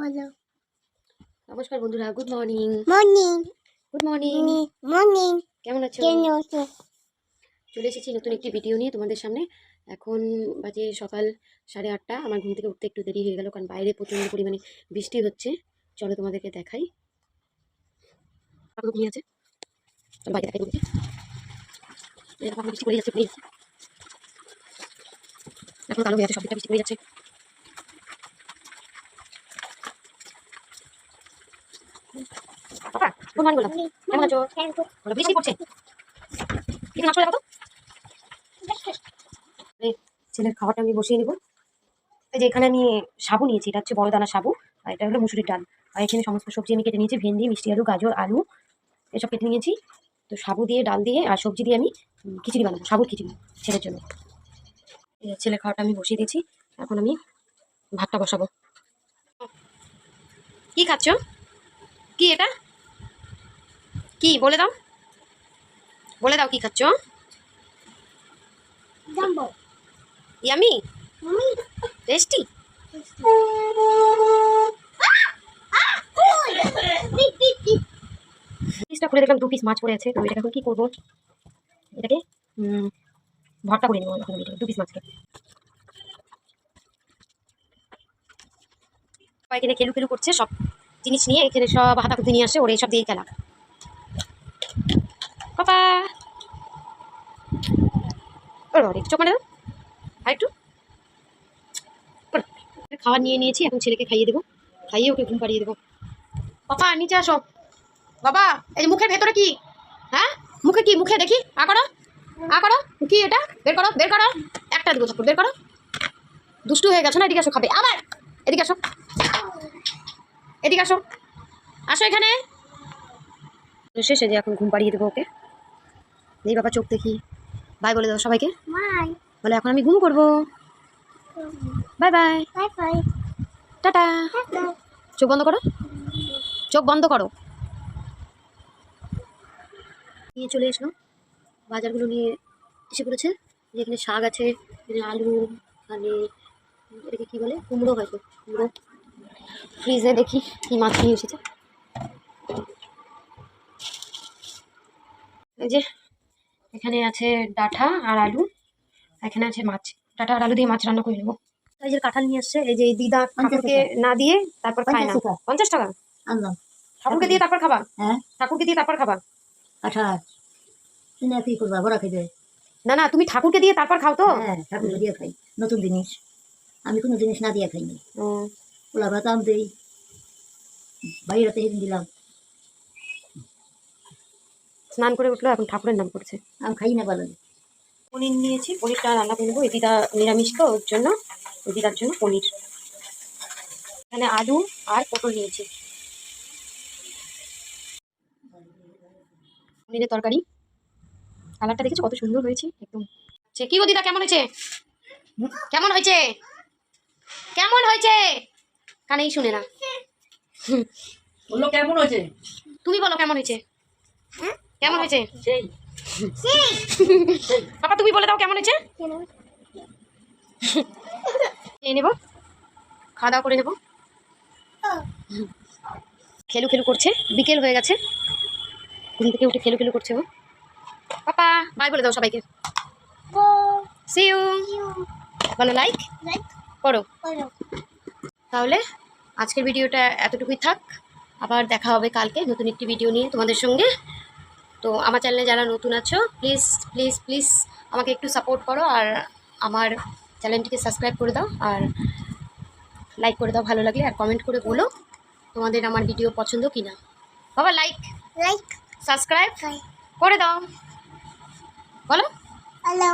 বলো। নমস্কার বন্ধুরা good morning morning good morning morning কেমন আছো? আছো? চলে এসেছি নতুন একটি ভিডিও নিয়ে তোমাদের সামনে। এখন বাজে সকাল সাড়ে আটটা আমার ঘুম থেকে উঠতে একটু দেরি হয়ে গেল কারণ বাইরে প্রচণ্ড পরিমাণে বৃষ্টি হচ্ছে। চলো তোমাদেরকে দেখাই। ঘুমিয়ে আছে। চলো বাইরে দেখাই তোমাকে বৃষ্টি পড়ে যাচ্ছে পড়ে যাচ্ছে। এখন কালো হয়ে যাচ্ছে সবটা বৃষ্টি পড়ে যাচ্ছে। ছেলের খাবারটা আমি বসিয়ে নেব। এই যে এখানে আমি সাবু নিয়েছি, এটা হচ্ছে বড় দানা সাবু, আর এটা হলো মুসুরির ডাল। আর এখানে সমস্ত সবজি আমি কেটে নিয়েছি, ভেন্ডি, মিষ্টি আলু, গাজর, আলু, এসব কেটে নিয়েছি। তো সাবু দিয়ে, ডাল দিয়ে আর সবজি দিয়ে আমি খিচুড়ি বানাবো, সাবুর খিচুড়ি ছেলের জন্য। ছেলের খাওয়াটা আমি বসিয়ে দিয়েছি, এখন আমি ভাতটা বসাবো। কি খাচ্ছ? কি এটা? কি বলে দাও। বলে দাও কি খাচ্ছ? ইয়ামি? টেস্টি? পিসটা খুলে দেখলাম দু পিস মাছ পড়ে আছে তো এটাকে এখন কি করব? এটাকে ভর্তা করে নেব এখন দু পিস মাছকে। সবাই এখানে খেলু খেলু করছে সব। জিনিস নিয়ে এখানে সব হাতাকুতি নিয়ে আসে, ওরা এইসব দিয়েই খেলা। পাপা! ওর। খাবার নিয়ে নিয়েছি, এখন ছেলেকে খাইয়ে দেবো। খাইয়ে ওকে ঘুম পাড়িয়ে দেবো। পাপা, নিচে আসো। বাবা, এই যে মুখের ভেতরে কি? হ্যাঁ? মুখে কি? মুখে দেখি। আ করো। আ করো। কি এটা? বের করো বের করো। একটা দেবো ঠাকুর বের করো। দুষ্টু হয়ে গেছো না? এদিকে আসো, খাবে। আবার! এদিকে আসো। এদিকে আসো। আসো এখানে। শেষে যে এখন ঘুম পাড়িয়ে দেবো ওকে। এই বাবা চোখ দেখি। বাই বলে দাও সবাইকে। বলে এখন আমি ঘুম করব। Bye bye. টাটা। চোখ বন্ধ করো। চোখ বন্ধ করো। নিয়ে চলে এসলো বাজারগুলো নিয়ে এসে পড়েছে। যে এখানে শাক আছে আলু এখানে এটাকে কী বলে? কুমড়ো হয়তো কুমড়ো। ফ্রিজে দেখি কি মাছ নিয়ে এসেছে। এই যে এখানে আছে ডাঁটা আর আলু এখানে আছে মাছ ডাঁটা আর আলু দিয়ে মাছ রান্না করে নেব। এই যে কাঁঠাল নিয়ে আসছে এই যে দিদা ঠাকুরকে না দিয়ে তারপর খায় না। পঞ্চাশ টাকা। ঠাকুরকে দিয়ে তারপর খাবা? হ্যাঁ। ঠাকুরকে দিয়ে তারপর খাবা? কাঁঠাল কি করবা? বড়া খাইবে? না না তুমি ঠাকুরকে দিয়ে তারপর খাও তো। হ্যাঁ ঠাকুর দিয়ে খাই। নতুন জিনিস। আমি কোনো জিনিস না দিয়ে খাইনি। ভাত আম দেই বাইরেতে সেদিন দিলাম স্নান করে উঠল এখন ঠাকুরের নাম করছে আমি খাই না ভালো পনির নিয়েছি পনিরটা রান্না করে নেব এই দিদা নিরামিষ তো ওর জন্য ওই দিদার জন্য পনির এখানে আলু আর পটল নিয়েছি পনিরের তরকারি কালারটা দেখেছ? কত সুন্দর হয়েছে একদম। সে কি গো দিদা কেমন হয়েছে? কেমন হয়েছে? কেমন হয়েছে? কানেই শুনে না। বলল কেমন হয়েছে? তুমি বলো কেমন হয়েছে? কেমন হয়েছে? সেই। পাপা তুমি বলে দাও কেমন হয়েছে? নেব। খাওয়া দাওয়া করে নেব। খেলু খেলু করছে। বিকেল হয়ে গেছে। ঘুম থেকে উঠে খেলু খেলু করছে ও। পাপা বাই বলে দাও সবাইকে। সি ইউ বলো লাইক করো তাহলে আজকের ভিডিওটা এতটুকুই থাক। আবার দেখা হবে কালকে নতুন একটি ভিডিও নিয়ে তোমাদের সঙ্গে। তো আমার চ্যানেলে যারা নতুন আছো প্লিজ প্লিজ প্লিজ আমাকে একটু সাপোর্ট করো আর আমার চ্যানেলটিকে সাবস্ক্রাইব করে দাও আর লাইক করে দাও ভালো লাগলে আর কমেন্ট করে বলো তোমাদের আমার ভিডিও পছন্দ কি না বাবা লাইক লাইক সাবস্ক্রাইব করে দাও। বলো। হ্যালো